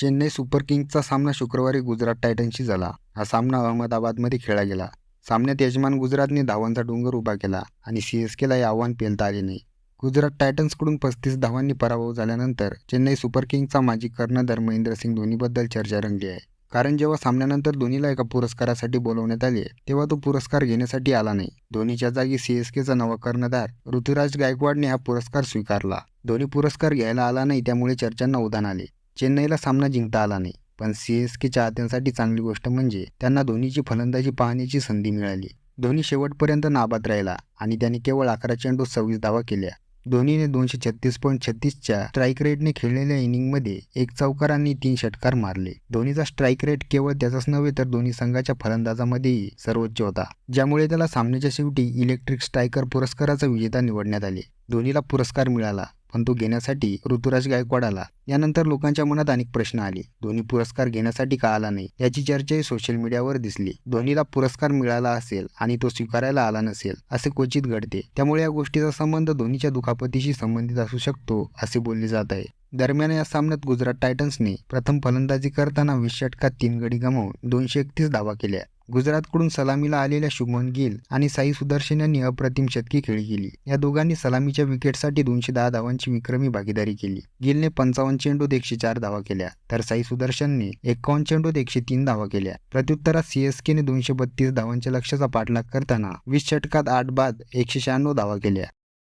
Chennai super किंग्सचा सामना शुक्रवारी गुजरात टायटन्सशी झाला. हा सामना अहमदाबादमध्ये खेळला गेला. सामन्यात यजमान गुजरातने धावांचा डोंगर उभा केला आणि सी एस केला हे आव्हान पेलता आले नाही. गुजरात टायटन्सकडून पस्तीस धावांनी पराभव झाल्यानंतर चेन्नई सुपर किंग्सचा माजी कर्णधार महेंद्रसिंग धोनीबद्दल चर्चा रंगली आहे. कारण जेव्हा सामन्यानंतर धोनीला एका पुरस्कारासाठी बोलवण्यात आले तेव्हा तो पुरस्कार घेण्यासाठी आला नाही. धोनीच्या जागी सी एस केचा नवा कर्णधार ऋतुराज गायकवाडने हा पुरस्कार स्वीकारला. धोनी पुरस्कार घ्यायला आला नाही त्यामुळे चर्चांना उधाण आले. चेन्नईला सामना जिंकता आला नाही. पण सी एस के चाहत्यांसाठी चांगली गोष्ट म्हणजे त्यांना धोनीची फलंदाजी पाहण्याची संधी मिळाली. धोनी शेवटपर्यंत नाबाद राहिला आणि त्याने केवळ अकरा चेंडू सव्वीस धावा केल्या. धोनीने दोनशे छत्तीस पॉईंट छत्तीसच्या स्ट्राईक रेटने खेळलेल्या इनिंगमध्ये एक चौकार आणि तीन षटकार मारले. धोनीचा स्ट्राईक रेट केवळ त्याचाच नव्हे तर दोन्ही संघाच्या फलंदाजामध्येही सर्वोच्च होता. ज्यामुळे त्याला सामन्याच्या शेवटी इलेक्ट्रिक स्ट्रायकर पुरस्काराचा विजेता निवडण्यात आले. धोनीला पुरस्कार मिळाला. पण तो घेण्यासाठी ऋतुराज गायकवाड आला. यानंतर लोकांच्या मनात अनेक प्रश्न आले. धोनी पुरस्कार घेण्यासाठी का आला नाही याची चर्चाही सोशल मीडियावर दिसली. धोनीला पुरस्कार मिळाला असेल आणि तो स्वीकारायला आला नसेल असे क्वचित घडते. त्यामुळे या गोष्टीचा संबंध धोनीच्या दुखापतीशी संबंधित असू शकतो असे बोलले जात आहे. दरम्यान या सामन्यात गुजरात टायटन्सने प्रथम फलंदाजी करताना वीस षटकात तीन गडी गमावून दोनशे एकतीस धावा केल्या. गुजरातकडून सलामीला आलेल्या शुभमन गिल आणि साई सुदर्शन यांनी अप्रतिम शतकी खेळी केली. या दोघांनी सलामीच्या विकेटसाठी दोनशे दहा धावांची विक्रमी भागीदारी केली. गिलने पंचावन्न चेंडूत एकशे चार धावा केल्या तर साई सुदर्शनने एकावन्न चेंडूत एकशे तीन धावा केल्या. प्रत्युत्तरात सीएसकेने दोनशे बत्तीस धावांच्या लक्ष्याचा पाठलाग करताना वीस षटकात आठ बाद एकशे शहाण्णव धावा केल्या.